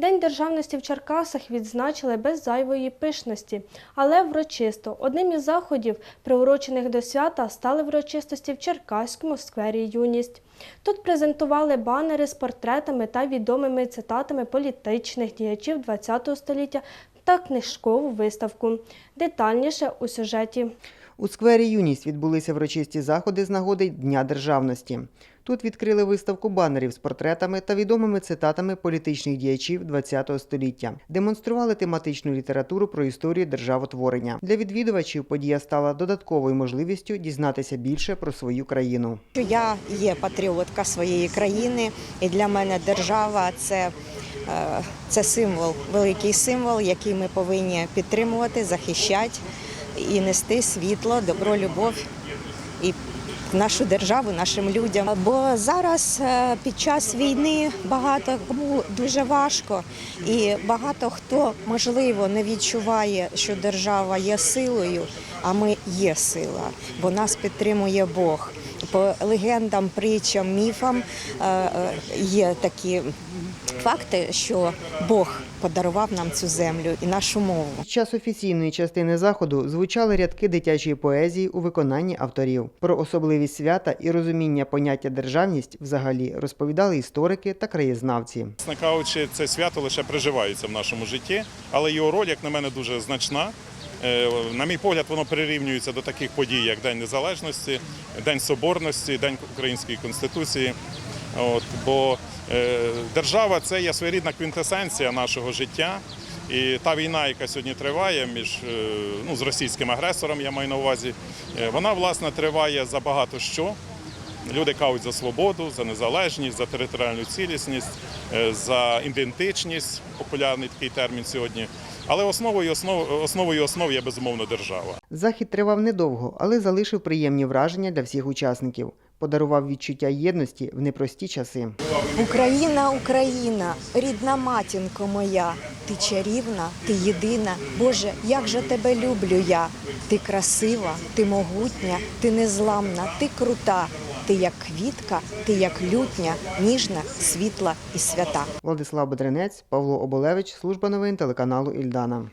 День державності в Черкасах відзначили без зайвої пишності, але врочисто. Одним із заходів, приурочених до свята, стали врочистості в Черкаському сквері Юність. Тут презентували банери з портретами та відомими цитатами політичних діячів ХХ століття та книжкову виставку. Детальніше у сюжеті. У сквері Юність відбулися врочисті заходи з нагоди Дня державності. Тут відкрили виставку банерів з портретами та відомими цитатами політичних діячів ХХ століття. Демонстрували тематичну літературу про історію державотворення. Для відвідувачів подія стала додатковою можливістю дізнатися більше про свою країну. я є патріотка своєї країни, і для мене держава це, це символ, великий символ, який ми повинні підтримувати, захищати і нести світло, добро, любов і нашу державу, нашим людям. Бо зараз е, під час війни багато кому дуже важко, і багато хто можливо не відчуває, що держава є силою, а ми є сила, бо нас підтримує Бог. По легендам, притчам, міфам е, е, є такі факти, що Бог подарував нам цю землю і нашу мову. Під час офіційної частини заходу звучали рядки дитячої поезії у виконанні авторів. Про особливість свята і розуміння поняття державність взагалі розповідали історики та краєзнавці. Чесно це свято лише приживається в нашому житті, але його роль, як на мене, дуже значна. Е, На мій погляд, воно прирівнюється до таких подій, як День Незалежності, День Соборності, День Української Конституції. От, бо е, держава це є своєрідна квінтесенція нашого життя. І та війна, яка сьогодні триває між е, ну, з російським агресором, я маю на увазі, вона власне триває за багато що. Люди кажуть за свободу, за незалежність, за територіальну цілісність, е, за ідентичність, популярний такий термін сьогодні. Але основою основ, основою основ є безумовно держава. Захід тривав недовго, але залишив приємні враження для всіх учасників. Подарував відчуття єдності в непрості часи. Україна, Україна, рідна матінко моя, ти чарівна, ти єдина. Боже, як же тебе люблю я. Ти красива, ти могутня, ти незламна, ти крута. Ти як квітка, ти як лютня, ніжна, світла і свята. Владислав Бедренець, Павло Оболевич, служба новин телеканалу Ільдана.